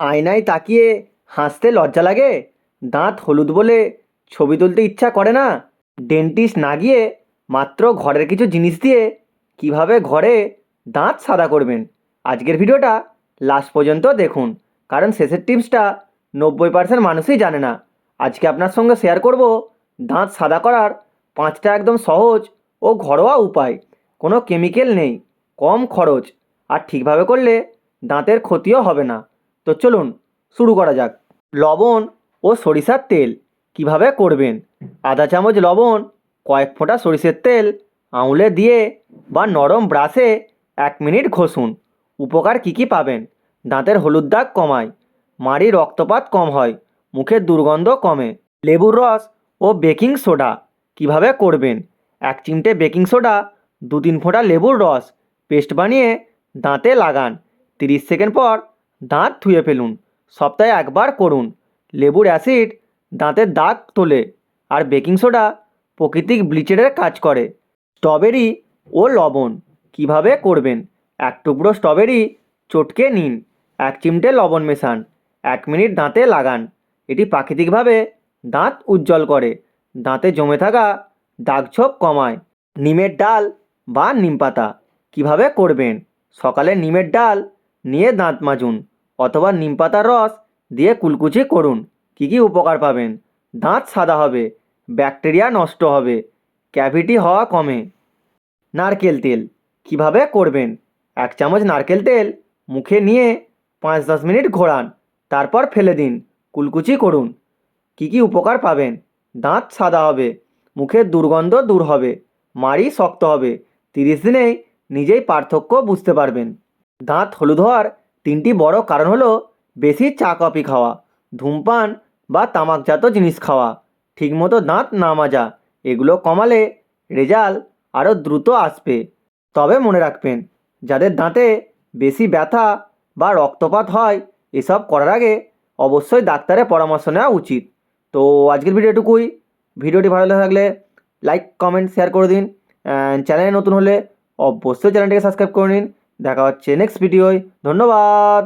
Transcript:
আয়নায় তাকিয়ে হাসতে লজ্জা লাগে। দাঁত হলুদ বলে ছবি তুলতে ইচ্ছা করে না। ডেন্টিস্ট না গিয়ে মাত্র ঘরের কিছু জিনিস দিয়ে কীভাবে ঘরে দাঁত সাদা করবেন? আজকের ভিডিওটা লাস্ট পর্যন্ত দেখুন। কারণ শেষের টিপসটা নব্বই পার্সেন্ট মানুষই জানে না। আজকে আপনার সঙ্গে শেয়ার করব দাঁত সাদা করার পাঁচটা একদম সহজ ও ঘরোয়া উপায়। কোনো কেমিক্যাল নেই, কম খরচ। আর ঠিকভাবে করলে দাঁতের ক্ষতিও হবে না। তো চলুন শুরু করা যাক। লবণ ও সরিষার তেল কীভাবে করবেন? আধা চামচ লবণ, কয়েক ফোঁটা সরিষের তেল, আঙুলে দিয়ে বা নরম ব্রাশে এক মিনিট ঘষুন। উপকার কী কী পাবেন? দাঁতের হলুদ দাগ কমায় মাড়ি রক্তপাত কম হয়, মুখের দুর্গন্ধ কমে। লেবুর রস ও বেকিং সোডা কীভাবে করবেন? এক চিমটে বেকিং সোডা দু তিন ফোঁটা লেবুর রস, পেস্ট বানিয়ে দাঁতে লাগান। তিরিশ সেকেন্ড পর দাঁত ধুয়ে ফেলুন, সপ্তাহে একবার করুন। লেবুর অ্যাসিড দাঁতের দাগ তোলে আর বেকিং সোডা প্রকৃতিক ব্লিচের কাজ করে। স্ট্রবেরি ও লবণ কীভাবে করবেন? এক টুকরো স্ট্রবেরি চটকে নিন, এক চিমটে লবণ মেশান, এক মিনিট দাঁতে লাগান। এটি প্রাকৃতিকভাবে দাঁত উজ্জ্বল করে, দাঁতে জমে থাকা দাগছোপ কমায়। নিমের ডাল বা নিম পাতা কীভাবে করবেন? সকালে নিমের ডাল নিয়ে দাঁত মাজুন অথবা নিম পাতার রস দিয়ে কুলকুচি করুন। কী কী উপকার পাবেন? দাঁত সাদা হবে, ব্যাকটেরিয়া নষ্ট হবে, ক্যাভিটি হওয়া কমে। নারকেল তেল, কীভাবে করবেন? এক চামচ নারকেল তেল মুখে নিয়ে পাঁচ দশ মিনিট ঘোরান, তারপর ফেলে দিন, কুলকুচি করুন। কী কী উপকার পাবেন? দাঁত সাদা হবে মুখের দুর্গন্ধ দূর হবে, মাড়ি শক্ত হবে, তিরিশ দিনেই নিজেই পার্থক্য বুঝতে পারবেন। দাঁত হলুদ হওয়ার তিনটি বড় কারণ হলো বেশি চা, কফি খাওয়া, ধূমপান বা তামাকজাত জিনিস খাওয়া, ঠিকমতো দাঁত না মাজা, এগুলো কমালে রেজাল্ট আরও দ্রুত আসবে। তবে মনে রাখবেন, যাদের দাঁতে বেশি ব্যথা বা রক্তপাত হয়, এসব করার আগে অবশ্যই ডাক্তারের পরামর্শ নেওয়া উচিত। তো আজকের ভিডিও এটুকুই ভিডিওটি ভালো থাকলে লাইক, কমেন্ট, শেয়ার করে দিন। চ্যানেলে নতুন হলে অবশ্যই চ্যানেলটিকে সাবস্ক্রাইব করে নিন। দেখা হচ্ছে নেক্সট ভিডিওয় ধন্যবাদ।